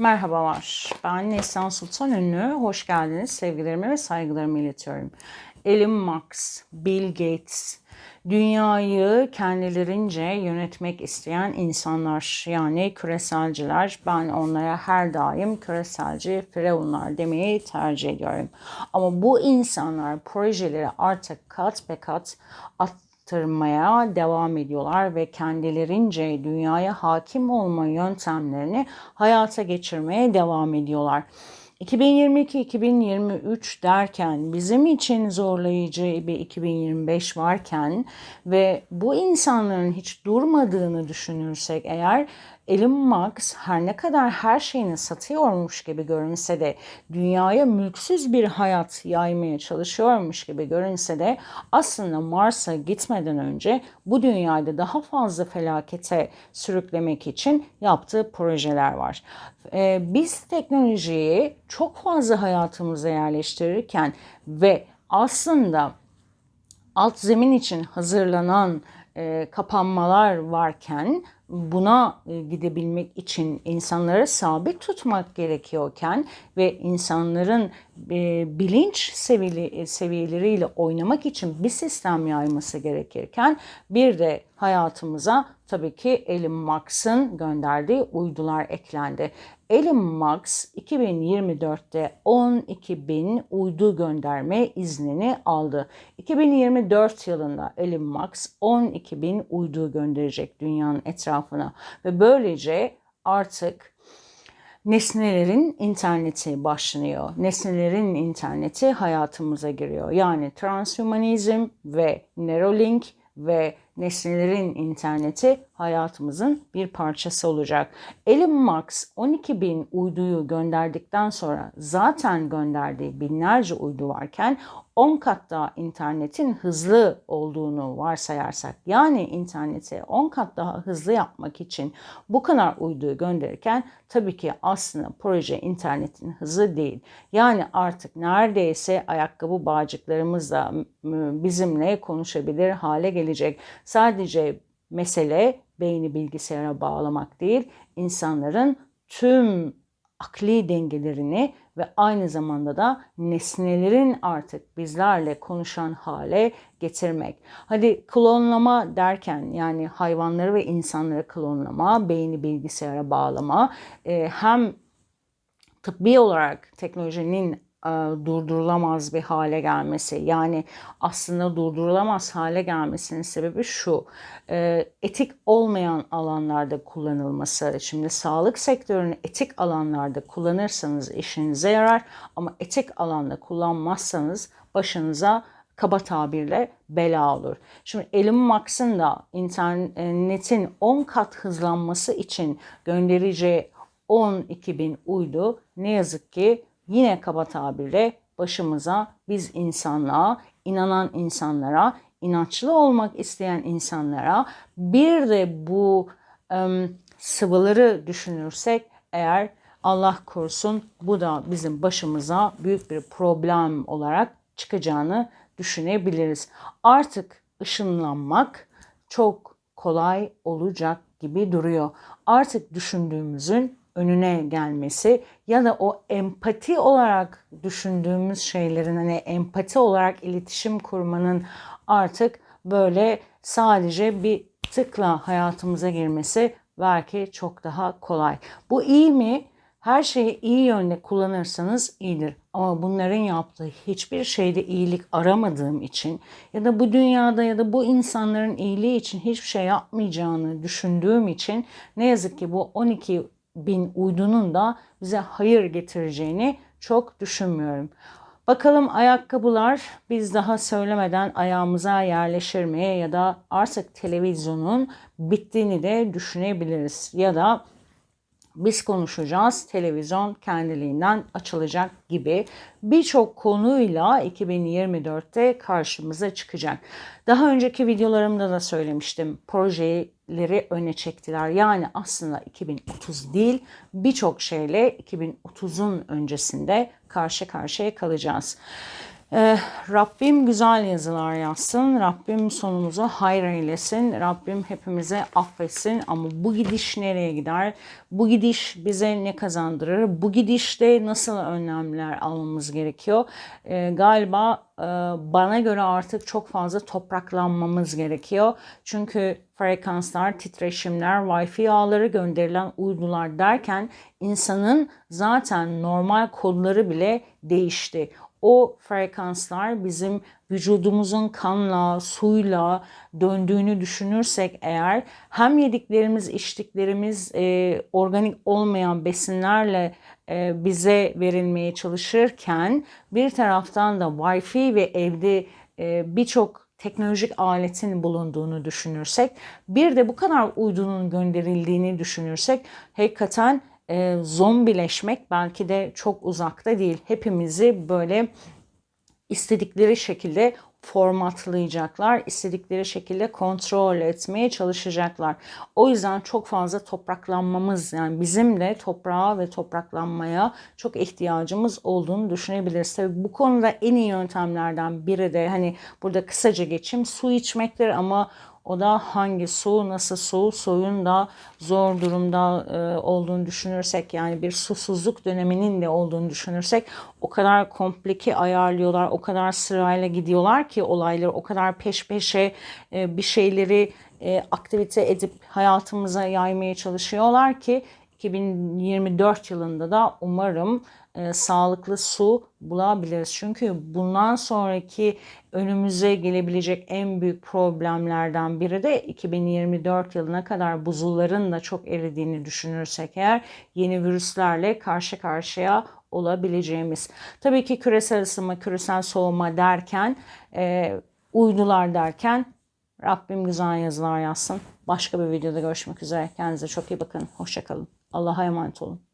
Merhabalar, ben Neslihan Sultan Ünlü. Hoş geldiniz. Sevgilerimi ve saygılarımı iletiyorum. Elon Musk, Bill Gates, dünyayı kendilerince yönetmek isteyen insanlar yani küreselciler. Ben onlara her daim küreselci firavunlar demeyi tercih ediyorum. Ama bu insanlar projeleri artık kat be kat arttırmaya devam ediyorlar ve kendilerince dünyaya hakim olma yöntemlerini hayata geçirmeye devam ediyorlar. 2022-2023 derken bizim için zorlayıcı bir 2025 varken ve bu insanların hiç durmadığını düşünürsek eğer Elon Musk her ne kadar her şeyini satıyormuş gibi görünse de dünyaya mülksüz bir hayat yaymaya çalışıyormuş gibi görünse de aslında Mars'a gitmeden önce bu dünyada daha fazla felakete sürüklemek için yaptığı projeler var. Ee, biz teknolojiyi çok fazla hayatımıza yerleştirirken ve aslında alt zemin için hazırlanan e, kapanmalar varken buna e, gidebilmek için insanları sabit tutmak gerekiyorken ve insanların e, bilinç seviyeli, seviyeleriyle oynamak için bir sistem yayması gerekirken bir de hayatımıza tabii ki Elon Musk'ın gönderdiği uydular eklendi. Elon Musk 2024'te 12 bin uydu gönderme iznini aldı. 2024 yılında Elon Musk 12 bin uydu gönderecek dünyanın etrafına ve böylece artık nesnelerin interneti başlanıyor. Nesnelerin interneti hayatımıza giriyor. Yani transhumanizm ve Neuralink ve nesnelerin interneti hayatımızın bir parçası olacak. Elon Musk 12 bin uyduyu gönderdikten sonra zaten gönderdiği binlerce uydu varken 10 kat daha internetin hızlı olduğunu varsayarsak yani interneti 10 kat daha hızlı yapmak için bu kadar uyduyu gönderirken tabii ki aslında proje internetin hızı değil. Yani artık neredeyse ayakkabı bağcıklarımız da bizimle konuşabilir hale gelecek. Sadece mesele beyni bilgisayara bağlamak değil, insanların tüm akli dengelerini ve aynı zamanda da nesnelerin artık bizlerle konuşan hale getirmek. Hadi klonlama derken yani hayvanları ve insanları klonlama, beyni bilgisayara bağlama e, hem tıbbi olarak teknolojinin durdurulamaz bir hale gelmesi. Yani aslında durdurulamaz hale gelmesinin sebebi şu. Etik olmayan alanlarda kullanılması. Şimdi sağlık sektörünü etik alanlarda kullanırsanız işinize yarar ama etik alanda kullanmazsanız başınıza kaba tabirle bela olur. Şimdi Elon Musk'ın da internetin 10 kat hızlanması için göndereceği 12 bin uydu ne yazık ki yine kaba tabirle başımıza biz insanlığa, inanan insanlara, inançlı olmak isteyen insanlara bir de bu ım, sıvıları düşünürsek eğer Allah korusun bu da bizim başımıza büyük bir problem olarak çıkacağını düşünebiliriz. Artık ışınlanmak çok kolay olacak gibi duruyor. Artık düşündüğümüzün önüne gelmesi ya da o empati olarak düşündüğümüz şeylerin hani empati olarak iletişim kurmanın artık böyle sadece bir tıkla hayatımıza girmesi belki çok daha kolay. Bu iyi mi? Her şeyi iyi yönde kullanırsanız iyidir. Ama bunların yaptığı hiçbir şeyde iyilik aramadığım için ya da bu dünyada ya da bu insanların iyiliği için hiçbir şey yapmayacağını düşündüğüm için ne yazık ki bu 12 bin uydunun da bize hayır getireceğini çok düşünmüyorum. Bakalım ayakkabılar biz daha söylemeden ayağımıza yerleşir mi ya da artık televizyonun bittiğini de düşünebiliriz ya da biz konuşacağız, televizyon kendiliğinden açılacak gibi birçok konuyla 2024'te karşımıza çıkacak. Daha önceki videolarımda da söylemiştim. Projeleri öne çektiler. Yani aslında 2030 değil birçok şeyle 2030'un öncesinde karşı karşıya kalacağız. Ee, Rabbim güzel yazılar yazsın. Rabbim sonumuzu hayır eylesin. Rabbim hepimize affetsin. Ama bu gidiş nereye gider? Bu gidiş bize ne kazandırır? Bu gidişte nasıl önlemler almamız gerekiyor? Ee, galiba e, bana göre artık çok fazla topraklanmamız gerekiyor. Çünkü frekanslar, titreşimler, Wi-Fi ağları gönderilen uydular derken insanın zaten normal kodları bile değişti o frekanslar bizim vücudumuzun kanla, suyla döndüğünü düşünürsek eğer hem yediklerimiz, içtiklerimiz e, organik olmayan besinlerle e, bize verilmeye çalışırken bir taraftan da Wi-Fi ve evde e, birçok teknolojik aletin bulunduğunu düşünürsek, bir de bu kadar uydunun gönderildiğini düşünürsek hakikaten e, zombileşmek belki de çok uzakta değil. Hepimizi böyle istedikleri şekilde formatlayacaklar, istedikleri şekilde kontrol etmeye çalışacaklar. O yüzden çok fazla topraklanmamız yani bizim de toprağa ve topraklanmaya çok ihtiyacımız olduğunu düşünebiliriz. Tabii bu konuda en iyi yöntemlerden biri de hani burada kısaca geçeyim su içmektir ama o da hangi su, nasıl su, suyun da zor durumda e, olduğunu düşünürsek yani bir susuzluk döneminin de olduğunu düşünürsek o kadar komplike ayarlıyorlar, o kadar sırayla gidiyorlar ki olayları o kadar peş peşe e, bir şeyleri e, aktivite edip hayatımıza yaymaya çalışıyorlar ki 2024 yılında da umarım e, sağlıklı su bulabiliriz. Çünkü bundan sonraki önümüze gelebilecek en büyük problemlerden biri de 2024 yılına kadar buzulların da çok eridiğini düşünürsek eğer yeni virüslerle karşı karşıya olabileceğimiz. Tabii ki küresel ısınma, küresel soğuma derken, e, uydular derken Rabbim güzel yazılar yazsın. Başka bir videoda görüşmek üzere. Kendinize çok iyi bakın. Hoşçakalın. Allah'a emanet olun.